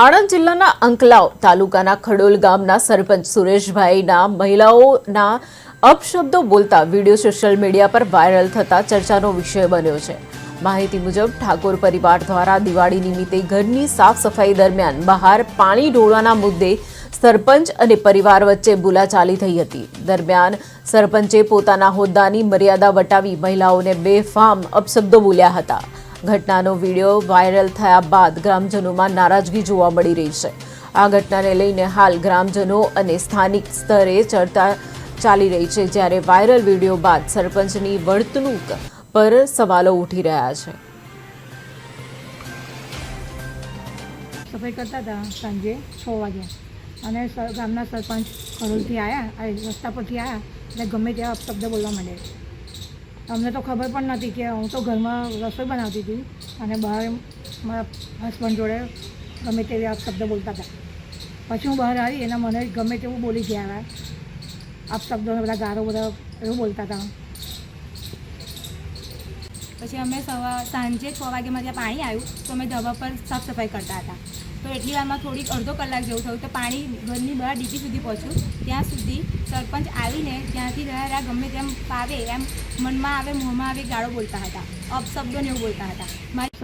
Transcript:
આણંદ જિલ્લાના અંકલાવ તાલુકાના ખડોલ ગામના સરપંચ સુરેશભાઈના મહિલાઓના અપશબ્દો બોલતા વીડિયો સોશિયલ મીડિયા પર વાયરલ થતા ચર્ચાનો વિષય બન્યો છે. માહિતી મુજબ, ઠાકોર પરિવાર દ્વારા દિવાળી નિમિત્તે ઘરની સાફ સફાઈ દરમિયાન બહાર પાણી ઢોળવાના મુદ્દે સરપંચ અને પરિવાર વચ્ચે બોલાચાલી થઈ હતી. દરમિયાન સરપંચે પોતાના હોદ્દાની મર્યાદા વટાવી મહિલાઓને બેફામ અપશબ્દો બોલ્યા હતા. ઘટનાનો વીડિયો વાયરલ થયા બાદ ગ્રામજનોમાં નારાજગી જોવા મળી રહી છે. આ ઘટનાને લઈને હાલ ગ્રામજનો અને સ્થાનિક સ્તરે ચર્ચા ચાલી રહી છે, જ્યારે વાયરલ વીડિયો બાદ સરપંચની વર્તણૂક પર સવાલો ઉઠી રહ્યા છે. સફાઈ કરતા હતા સાંજે છ વાગ્યા. અને ગામના સરપંચ કરોલથી આવ્યા રસ્તા પરથી આવ્યા એટલે ગમે ત્યાં અપશબ્દ બોલવા માંડે અમને તો ખબર પણ નથી કે હું તો ઘરમાં રસોઈ બનાવતી હતી અને બહાર મારા હસબન્ડ જોડે ગમે તેવી આ શબ્દ બોલતા હતા. પછી હું બહાર આવી એના મને ગમે તેવું બોલી ગયા અપશબ્દો બધા ગારો બધા એવું બોલતા હતા. પછી અમે સવા સાંજે છ વાગે મારે પાણી આવ્યું તો અમે ધાબા પર સાફ સફાઈ કરતા હતા. તો એટલી વારમાં થોડીક અડધો કલાક જેવું થયું તો પાણી ઘરની બહાર ડીપી સુધી પહોંચ્યું. ત્યાં સુધી સરપંચ આવીને ત્યાંથી રહ્યા ગમે તેમ ફાવે એમ મનમાં આવે, મોંમાં આવે ગાળો બોલતા હતા. અપશબ્દોને એવું બોલતા હતા. મારી